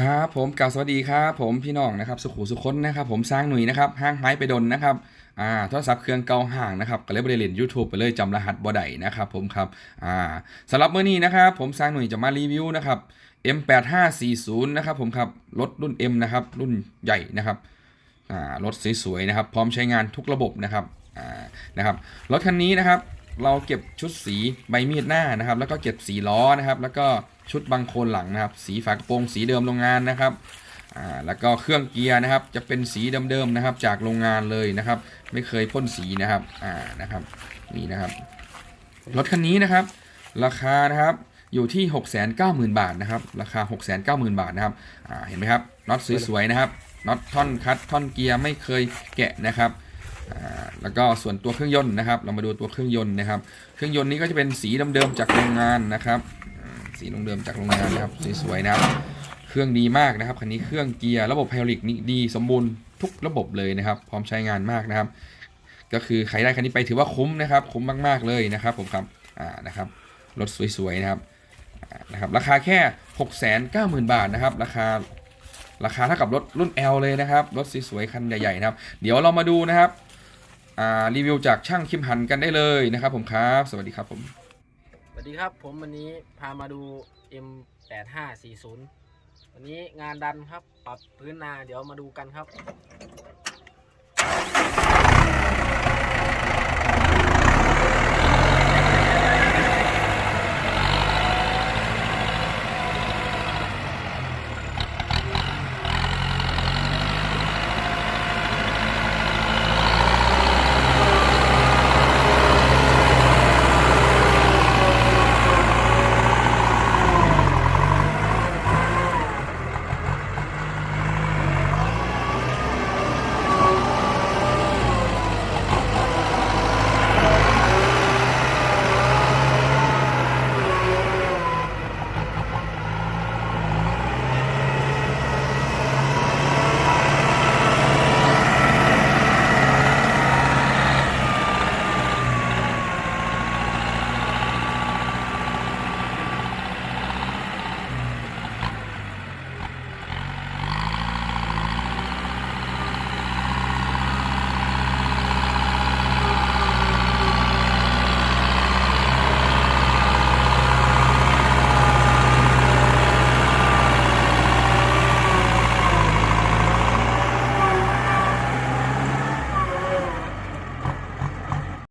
ครับผมกล่าวสวัสดีครับผมพี่น้องนะครับสุขุสุคนนะครับผมสร้างหนุ่ยนะครับห้างหายไปดนนะครับอ่าโทรศัพท์เครื่องเก่าห่างนะครับก็เลยบริเล่น YouTube ไปเลยจำรหัสบ่ได้นะครับผมครับอ่าสำหรับเมื้อนี้นะครับผมสร้างหนุ่ยจะมารีวิวนะครับ M8540 นะครับผมครับรถรุ่น M นะครับรุ่นใหญ่นะครับอ่ารถสวยๆนะครับพร้อมใช้งานทุกระบบนะครับอ่านะครับรถคันนี้นะครับ เราเก็บชุดสีใบมีดหน้านะครับ แล้วก็เก็บสีล้อนะครับ แล้วก็ชุดบังโคลนหลังนะครับ สีฝากระโปรงสีเดิมโรงงานนะครับอ่าแล้วก็เครื่องเกียร์นะครับ จะเป็นสีเดิมๆนะครับ จากโรงงานเลยนะครับ ไม่เคยพ่นสีนะครับอ่านะครับนี่นะครับรถคันนี้นะครับ ราคานะครับอยู่ที่ 690,000 บาทนะครับ ราคา 690,000 บาทนะครับเห็นไหมครับน็อตสวยๆนะครับน็อตท่อนคัดท่อนเกียร์ไม่เคยแกะนะครับ แล้วก็ส่วนตัวเครื่องยนต์นะครับ เรามาดูตัวเครื่องยนต์นะครับ เครื่องยนต์นี้ก็จะเป็นสีเดิมๆจากโรงงานนะครับ สีเดิมๆจากโรงงานนะครับสวยๆนะครับ เครื่องดีมากนะครับคันนี้เครื่องเกียร์ระบบไฮดรอลิกนี่ดีสมบูรณ์ทุกระบบเลยนะครับ พร้อมใช้งานมากนะครับ ก็คือใครได้คันนี้ไปถือว่าคุ้มนะครับ คุ้มมากๆเลยนะครับผมครับอ่านะครับรถสวยๆนะครับนะครับราคาแค่ 690,000 บาทนะครับ ราคาราคาเท่ากับรถรุ่น L เลยนะครับรถสวยๆคันใหญ่ๆนะครับ เดี๋ยวเรามาดูนะครับ รีวิวจากช่างคิมหันกันได้เลยนะครับผมครับ สวัสดีครับผมสวัสดีครับผมวันนี้พามาดู M8540 วันนี้งานดันครับ ปรับพื้นนาเดี๋ยวมาดูกันครับ